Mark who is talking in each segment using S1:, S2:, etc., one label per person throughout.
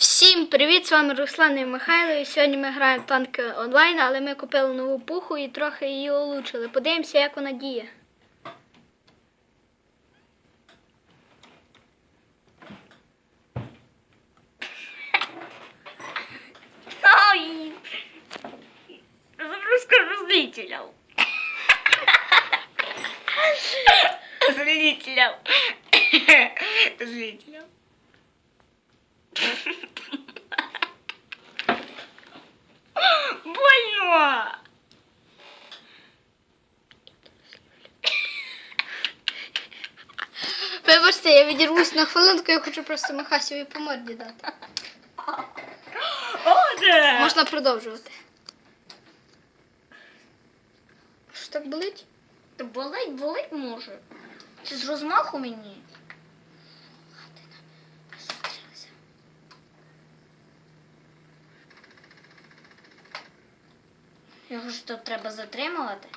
S1: Всім привіт! З вами Руслан і Михайло. І сьогодні ми граємо в танки онлайн, але ми купили нову пуху і трохи її улучшили. Подивимося, як вона діє.
S2: Ай! Загрузка разлителя. Разлителя. Больно.
S1: Вибачте, я відірвусь на хвилинку, я хочу просто Михасіві по морді дати.
S2: О, да.
S1: Можна продовжувати. Що так болить?
S2: Та болить, болить може. Чи з розмаху мені? Його ж тут треба затримувати.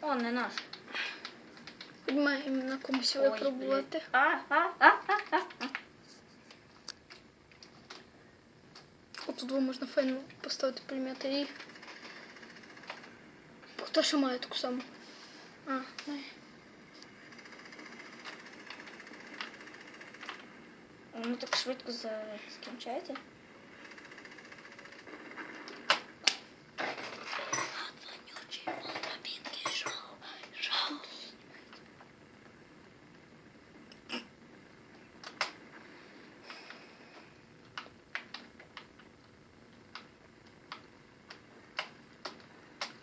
S2: О, не наш.
S1: Маємо на комусь випробувати.
S2: А, а, а, а, а, а.
S1: От тут можна файно поставити пулемети і. Хто ще має таку саму? А, має.
S2: Воно так швидко за- скінчається.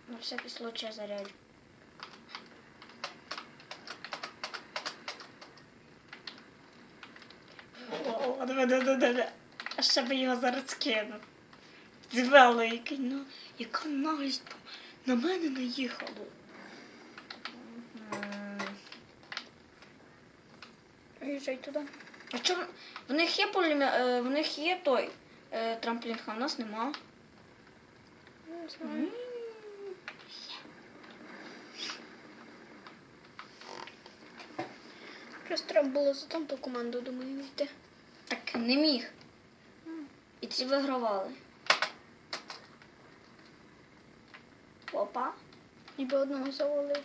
S2: На всякий случай заряджу. Да. А ще би його зараз кинув. Звело який, ну, яка наїзд на мене наїхало.
S1: Їжджай туди.
S2: А чому? В них є пулемет, е, в них є той е, трамплінг, а в нас нема.
S1: Не знаю. Просто треба було за тамту команду, думаю, йти.
S2: Не міг. І ці вигравали. Опа.
S1: Ніби одного завалив.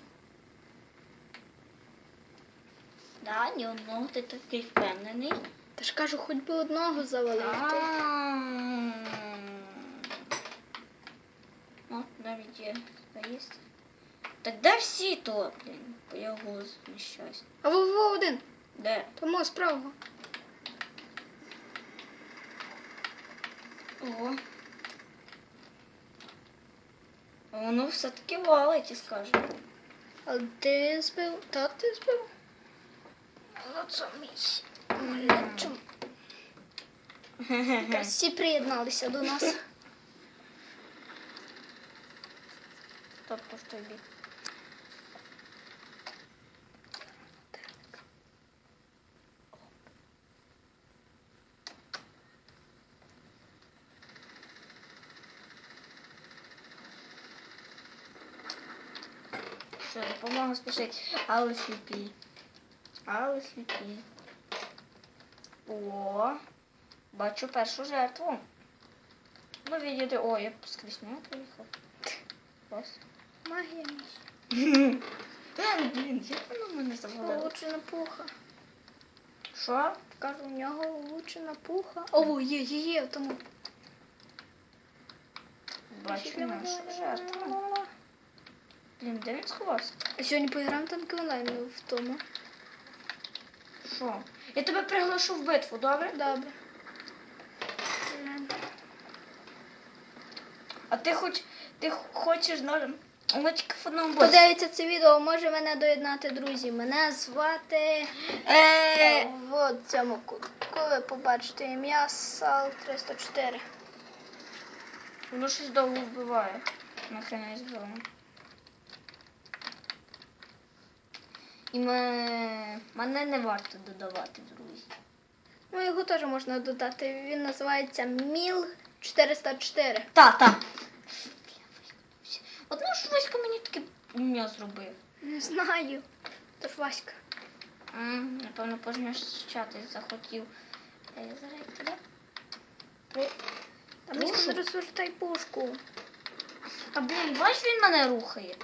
S2: Да, ні одного ти такий впевнений.
S1: Та ж кажу, хоч би одного завалив. ти.
S2: А. О, навіть є заїзд. Так де всі то, блін, по його нещастя.
S1: А во один.
S2: Де?
S1: Тому справа.
S2: Ого. А Воно все-таки валить, я скажу.
S1: А ти збив? Та ти збив?
S2: Ну, це місць.
S1: Чому? Якраз всі приєдналися до нас.
S2: Тобто в той бік. Все, допомога спішить. Але сліпі. Але сліпі. О, бачу першу жертву. Ну, видите, о, я скрізь нього поїхав. Ось.
S1: Магія
S2: блін, як воно мене завалило?
S1: Улучшена пуха.
S2: Що?
S1: Кажу, у нього улучшена пуха. О, є, є, є, тому.
S2: Бачу нашу жертву. Блін, де він сховався?
S1: А сьогодні поіграємо танки онлайн в тому.
S2: Що? Я тебе приглашу в битву, добре?
S1: Добре.
S2: А ти хоч ти хочеш на ми тільки в одному боці.
S1: це відео, може мене доєднати, друзі. Мене звати
S2: Е,
S1: в цьому кутку. Ви побачите ім'я Сал 304.
S2: воно щось довго вбиває. Нахрена я збила. І ме... мене не варто додавати, друзі.
S1: Ну, його теж можна додати. Він називається Міл 404.
S2: Та, та. Одно ж Васька мені таке ім'я зробив.
S1: Не знаю. Тож Васька.
S2: М, Напевно, позміщати захотів. Е, Зараз як тебе? При...
S1: Та мені розвертай пушку.
S2: А блін, бач, він мене рухає.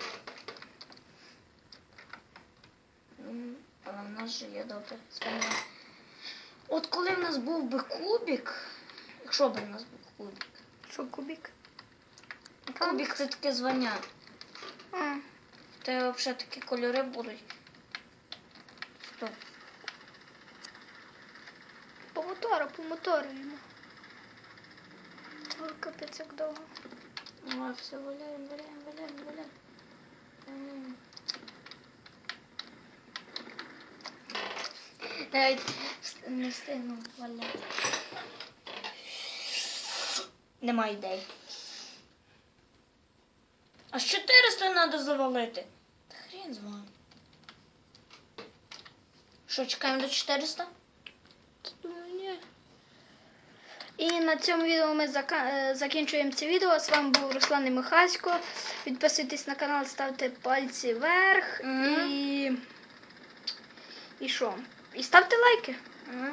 S2: М, Але в нас же є добре. От коли в нас був би кубик, якщо б в нас був кубик,
S1: Що кубік?
S2: кубик це таке звання.
S1: А,
S2: Та взагалі такі кольори будуть. Стоп.
S1: по мотору, по мотору йому. Ой, капець як довго.
S2: Ой, все, валяємо, валяємо, валяємо, валяємо. Навіть не встигну валяти. Нема ідей. А 400 треба завалити. Та хрен з вами. Що, чекаємо до 400?
S1: Думаю, ні. І на цьому відео ми е, закінчуємо це відео. З вами був Руслан і Михасько. Підписуйтесь на канал, ставте пальці вверх
S2: Мгм.
S1: і. І що? І ставте лайки.
S2: Ага.